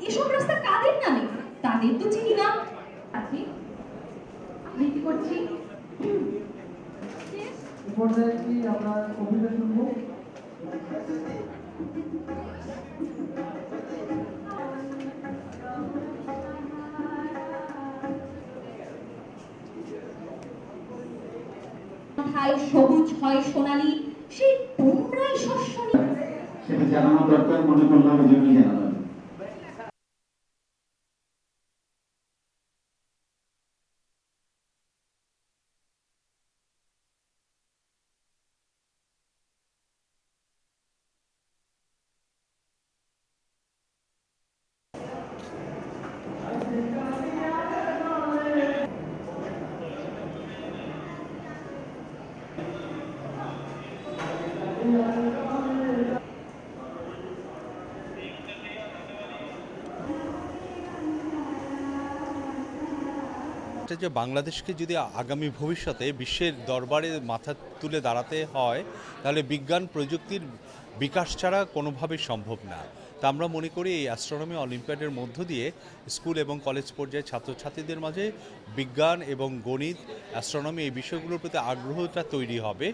এসব রাস্তা কাদের নামে? তাদের তো চিনি না। আছি আবৃত্তি করছি পর্যায়ে কি আমরা কবিতা শুনব? মাথায় সবুজ হয় সোনালি সেই তোমরাই শস্য সেটা জানানো দরকার মনে করলাম জন্যই জানালাম। যে বাংলাদেশকে যদি আগামী ভবিষ্যতে বিশ্বের দরবারে মাথা তুলে দাঁড়াতে হয়, তাহলে বিজ্ঞান প্রযুক্তির বিকাশ ছাড়া কোনোভাবেই সম্ভব না। তা আমরা মনে করি এই অ্যাস্ট্রোনমি অলিম্পিয়াডের মধ্য দিয়ে স্কুল এবং কলেজ পর্যায়ে ছাত্রছাত্রীদের মাঝে বিজ্ঞান এবং গণিত, অ্যাস্ট্রোনমি এই বিষয়গুলোর প্রতি আগ্রহটা তৈরি হবে।